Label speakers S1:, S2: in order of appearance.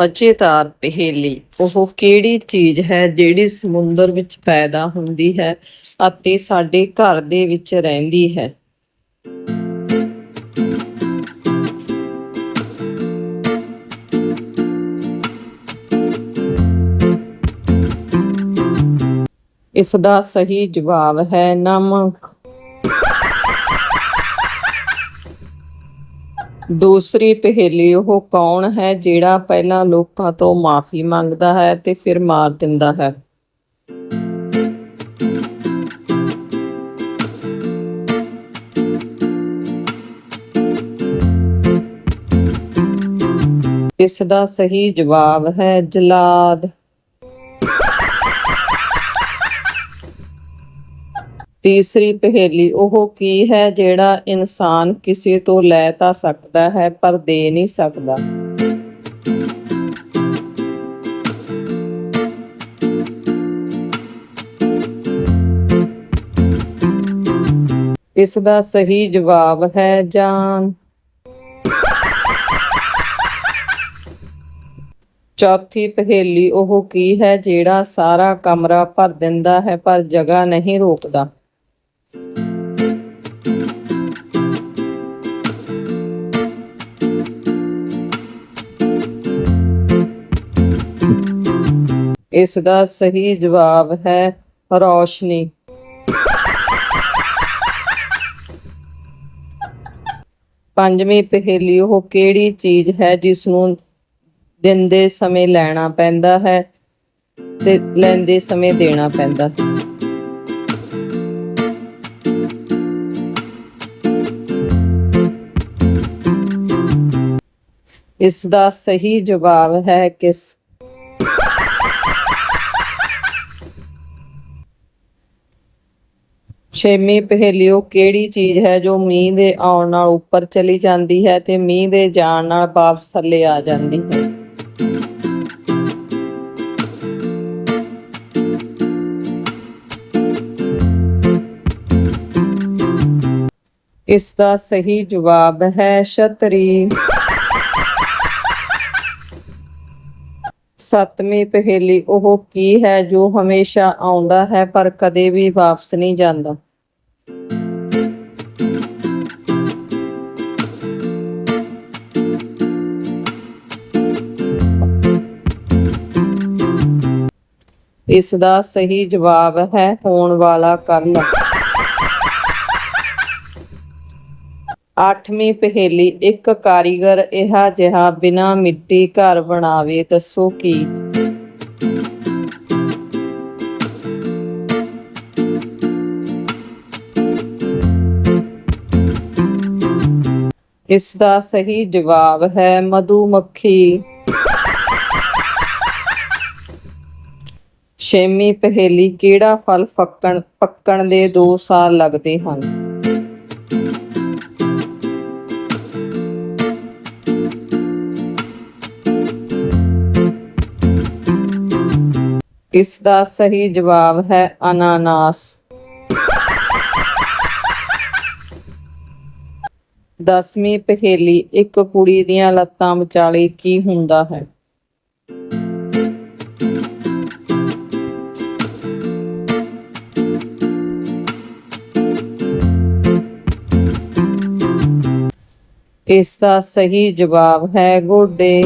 S1: ਮਜ਼ੇਦਾਰ ਪਹੇਲੀ। ਉਹ ਕਿਹੜੀ ਚੀਜ਼ ਹੈ ਜਿਹੜੀ ਸਮੁੰਦਰ ਵਿੱਚ ਪੈਦਾ ਹੁੰਦੀ ਹੈ ਅਤੇ ਸਾਡੇ ਘਰ ਦੇ ਵਿੱਚ ਰਹਿੰਦੀ ਹੈ? ਇਸ ਦਾ ਸਹੀ ਜਵਾਬ ਹੈ ਨਮਕ। ਦੂਸਰੀ ਪਹੇਲੀ ਉਹ ਕੌਣ ਹੈ ਜਿਹੜਾ ਪਹਿਲਾਂ ਲੋਕਾਂ ਤੋਂ ਮਾਫੀ ਮੰਗਦਾ ਹੈ ਤੇ ਫਿਰ ਮਾਰ ਦਿੰਦਾ ਹੈ? ਇਸ ਦਾ ਸਹੀ ਜਵਾਬ ਹੈ ਜਲਾਦ। ਤੀਸਰੀ ਪਹੇਲੀ ਉਹ ਕੀ ਹੈ ਜਿਹੜਾ ਇਨਸਾਨ ਕਿਸੇ ਤੋਂ ਲੈ ਤਾਂ ਸਕਦਾ ਹੈ ਪਰ ਦੇ ਨਹੀਂ ਸਕਦਾ? ਇਸ ਦਾ ਸਹੀ ਜਵਾਬ ਹੈ ਜਾਨ। ਚੌਥੀ ਪਹੇਲੀ ਉਹ ਕੀ ਹੈ ਜਿਹੜਾ ਸਾਰਾ ਕਮਰਾ ਭਰ ਦਿੰਦਾ ਹੈ ਪਰ ਜਗ੍ਹਾ ਨਹੀਂ ਰੋਕਦਾ? ਇਸ ਦਾ ਸਹੀ ਜਵਾਬ ਹੈ ਰੌਸ਼ਨੀ। ਪੰਜਵੀਂ ਪਹੇਲੀ ਉਹ ਕਿਹੜੀ ਚੀਜ਼ ਹੈ ਜਿਸ ਨੂੰ ਦਿਨ ਦੇ ਸਮੇਂ ਲੈਣਾ ਪੈਂਦਾ ਹੈ ਤੇ ਲੈਂਦੇ ਸਮੇਂ ਦੇਣਾ ਪੈਂਦਾ ਇਸ ਦਾ ਸਹੀ ਜਵਾਬ ਹੈ ਕਿਸ? ਛੇਵੀਂ ਪਹੇਲੀ ਉਹ ਕਿਹੜੀ ਚੀਜ਼ ਹੈ ਜੋ ਮੀਂਹ ਦੇ ਆਉਣ ਨਾਲ ਉੱਪਰ ਚਲੀ ਜਾਂਦੀ ਹੈ ਤੇ ਮੀਂਹ ਦੇ ਜਾਣ ਨਾਲ ਵਾਪਸ ਥੱਲੇ ਆ ਜਾਂਦੀ ਹੈ? ਇਸ ਦਾ ਸਹੀ ਜਵਾਬ ਹੈ ਛਤਰੀ। ਸੱਤਵੀਂ ਪਹੇਲੀ ਉਹ ਕੀ ਹੈ ਜੋ ਹਮੇਸ਼ਾ ਆਉਂਦਾ ਹੈ ਪਰ ਕਦੇ ਵੀ ਵਾਪਸ ਨਹੀਂ ਜਾਂਦਾ? ਇਸ ਦਾ ਸਹੀ ਜਵਾਬ ਹੈ ਹੋਣ ਵਾਲਾ ਕੱਲ ਅੱਠਵੀਂ ਪਹੇਲੀ ਇੱਕ ਕਾਰੀਗਰ ਇਹਾ ਜਿਹਾ ਬਿਨਾ ਮਿੱਟੀ ਘਰ ਬਣਾਵੇ ਦੱਸੋ ਕੀ? ਇਸ ਦਾ ਸਹੀ ਜਵਾਬ ਹੈ ਮਧੂਮੱਖੀ। ਛੇਵੀਂ ਪਹੇਲੀ ਕਿਹੜਾ ਫਲ ਫੱਕਣ ਪੱਕਣ ਦੇ 2 ਸਾਲ ਲੱਗਦੇ ਹਨ? ਇਸ ਦਾ ਸਹੀ ਜਵਾਬ ਹੈ ਅਨਾਨਾਸ। ਦਸਵੀਂ ਪਹੇਲੀ, ਇੱਕ ਕੁੜੀ ਦੀਆਂ ਲੱਤਾਂ ਵਿਚਾਲੇ ਕੀ ਹੁੰਦਾ ਹੈ? ਇਸ ਦਾ ਸਹੀ ਜਵਾਬ ਹੈ ਗੋਡੇ।